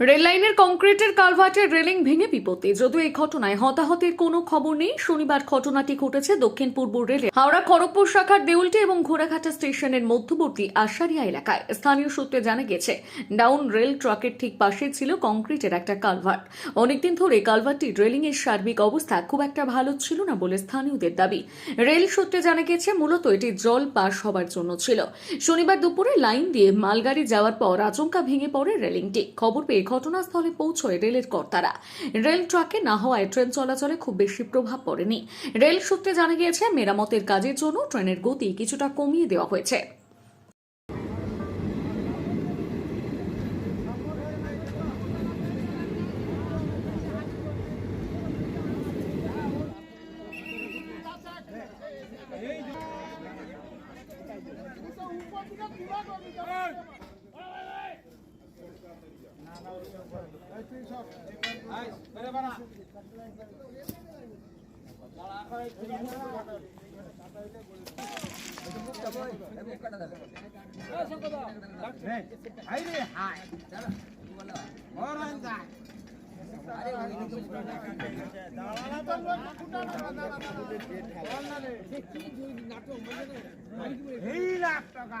Rail লাইনের কংক্রিটের কালভার্টের railing ভেঙে বিপত্তি। যদিও এই ঘটনায় হতাহতের কোনো খবর নেই, শনিবার ঘটনাটি ঘটেছে দক্ষিণ পূর্ব রেলে। হাওড়া খড়গপুর শাখার দেউলটি এবং ঘোড়াঘাটা স্টেশনের মধ্যবর্তী আশারিয়া এলাকায়। স্থানীয় সূত্রে জানা গেছে ডাউন রেল ট্রাকের ঠিক পাশে ছিল কংক্রিটের একটা কালভার্ট। অনেকদিন ধরে কালভার্টটি রেলিং এর সার্বিক অবস্থা খুব একটা ভালো ছিল না বলে স্থানীয়দের দাবি। রেল সূত্রে জানা গেছে মূলত এটি জল পাস হবার জন্য ছিল। শনিবার দুপুরে লাইন দিয়ে মালগাড়ি যাওয়ার পর আচমকা ভেঙে পড়ে রেলিংটি। খবর পেয়ে ঘটনাস্থলে পৌঁছয় রেলের কর্তারা। রেল ট্রাকে না হওয়ায় ট্রেন চলাচলে খুব বেশি প্রভাব পড়েনি। রেল সূত্রে জানা গিয়েছে, মেরামতের কাজের জন্য ট্রেনের গতি কিছুটা কমিয়ে দেওয়া হয়েছে। এই লাখ টাকা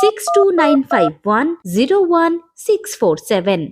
6295101647